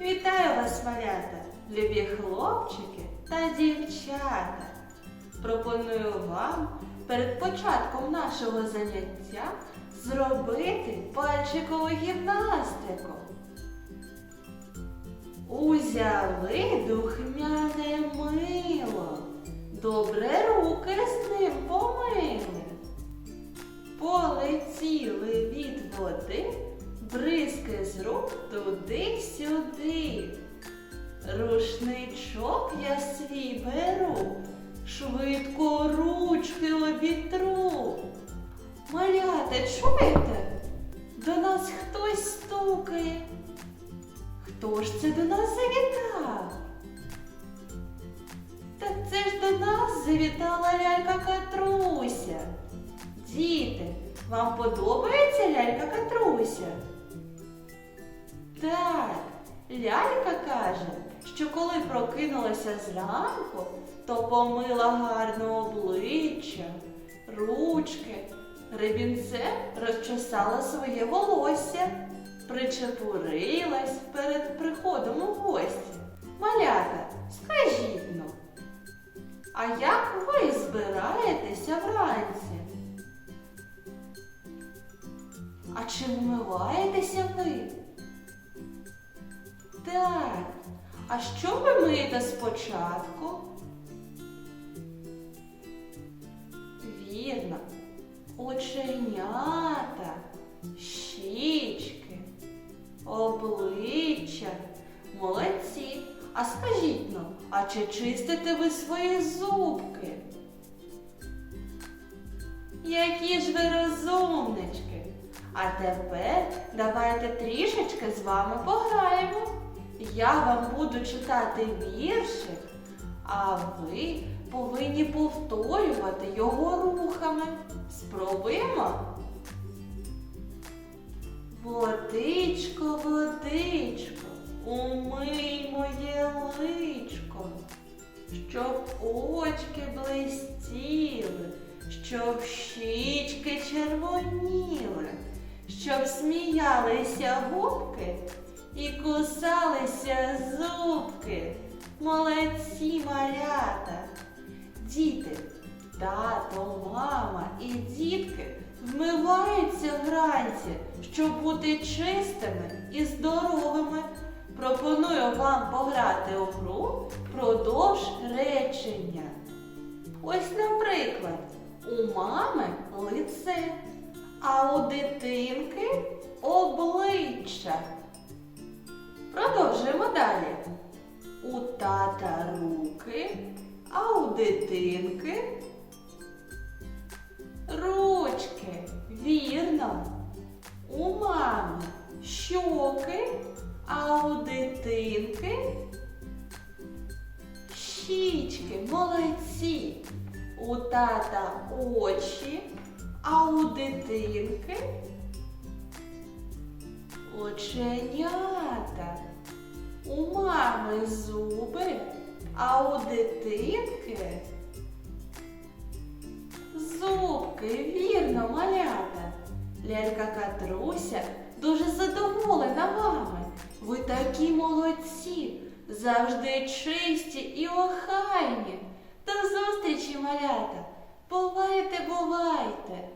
Вітаю вас, малята, любі хлопчики та дівчата. Пропоную вам перед початком нашого заняття зробити пальчикову гімнастику. Узяли духмяне мило, добре руки з ним помили. Полетіли від води, бризки з рук туди-сюди. Рушничок я свій беру, швидко ручки обітру. Малята, чуєте? До нас хтось стукає. Хто ж це до нас завітав? Так це ж до нас завітала лялька Катруся. Діти, вам подобається лялька Катруся? Лялька каже, що коли прокинулася зранку, то помила гарне обличчя, ручки, рибінцем розчесала своє волосся, причепурилась перед приходом у гості. Малята, скажіть ну, а як ви збираєтеся вранці? А чи вмиваєтеся ви? Так. А що ви миєте спочатку? Вірно. Оченята, щічки, обличчя. Молодці. А скажіть ну, а чи чистите ви свої зубки? Які ж ви розумнички! А тепер давайте трішечки з вами пограємо. Я вам буду читати віршик, а ви повинні повторювати його рухами. Спробуємо? Водичко, водичко, умий моє личко, щоб очки блистіли, щоб щічки червоніли, щоб сміялися губки і кусалися зубки. Молодці малята! Діти, тато, мама і дітки вмиваються вранці, щоб бути чистими і здоровими. Пропоную вам пограти у гру продовж речення. Ось, наприклад, у мами лице, а у дитинки обличчя. Продовжуємо далі. У тата руки, а у дитинки ручки. Вірно. У мами щоки, а у дитинки щічки. Молодці. У тата очі, а у дитинки оченята. Мами зуби, а у дитинки зубки, вірно, малята. Лялька Катруся дуже задоволена вами. Ви такі молодці, завжди чисті і охайні. До зустрічі, малята. Бувайте, бувайте!